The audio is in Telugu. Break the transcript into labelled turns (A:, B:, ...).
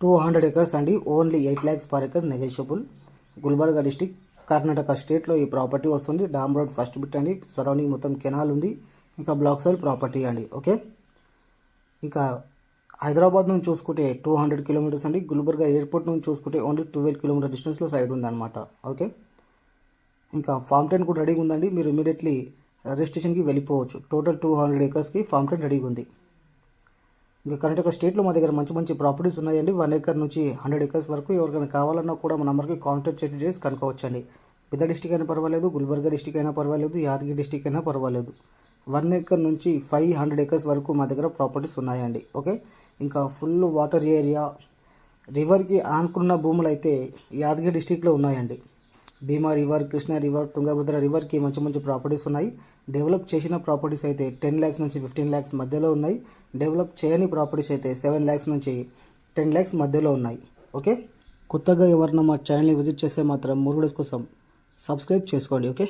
A: టూ హండ్రెడ్ ఎకర్స్ అండి. Only eight lakhs per acre negotiable. Gulbarga district Karnataka స్టేట్లో ఈ ప్రాపర్టీ వస్తుంది. డామ్ రోడ్ ఫస్ట్ బిట్ అండి. సరౌండింగ్ మొత్తం కెనాల్ ఉంది. ఇంకా బ్లాక్ సైల్ ప్రాపర్టీ అండి. ఓకే? ఇంకా హైదరాబాద్ నుంచి చూసుకుంటే టూ హండ్రెడ్ కిలోమీటర్స్ అండి. గుల్బర్గా ఎయిర్పోర్ట్ నుంచి చూసుకుంటే ఓన్లీ ట్వెల్వ్ కిలోమీటర్ డిస్టెన్స్లో సైడ్ ఉందన్నమాట. ఓకే? ఇంకా ఫామ్ టెన్ కూడా రెడీగా ఉందండి. మీరు ఇమీడియట్లీ రిజిస్ట్రేషన్కి వెళ్ళిపోవచ్చు. టోటల్ టూ హండ్రెడ్ ఏకర్స్కి ఫామ్ టెన్ రెడీగా ఉంది. ఇంకా కర్ణాటక స్టేట్లో మా దగ్గర మంచి మంచి ప్రాపర్టీస్ ఉన్నాయండి. వన్ ఏకర్ నుంచి హండ్రెడ్ ఏకర్స్ వరకు ఎవరికైనా కావాలన్నా కూడా మా నెంబర్కి కాంటాక్ట్ చేసి కనుక్కోవచ్చండి. పెద్ద డిస్టిక్ అయినా పర్వాలేదు గుల్బర్గా డిస్టిక్ అయినా పర్వాలేదు యాదగిరి డిస్టిక్ అయినా పర్వాలేదు. వన్ ఏకర్ నుంచి ఫైవ్ హండ్రెడ్ ఏకర్స్ వరకు మా దగ్గర ప్రాపర్టీస్ ఉన్నాయండి. ఓకే ఇంకా ఫుల్ వాటర్ ఏరియా రివర్కి ఆనుకున్న భూములు అయితే యాదగిరి డిస్టిక్లో ఉన్నాయండి. భీమా రివర్ కృష్ణ రివర్ తుంగభద్ర రివర్కి మంచి మంచి ప్రాపర్టీస్ ఉన్నాయి. డెవలప్ చేసిన ప్రాపర్టీస్ అయితే టెన్ ల్యాక్స్ నుంచి ఫిఫ్టీన్ ల్యాక్స్ మధ్యలో ఉన్నాయి. డెవలప్ చేయని ప్రాపర్టీస్ అయితే సెవెన్ ల్యాక్స్ నుంచి టెన్ ల్యాక్స్ మధ్యలో ఉన్నాయి. ఓకే కొత్తగా ఎవరన్నా మా ఛానల్ని విజిట్ చేస్తే మాత్రం మూడు కోసం సబ్స్క్రైబ్ చేసుకోండి ఓకే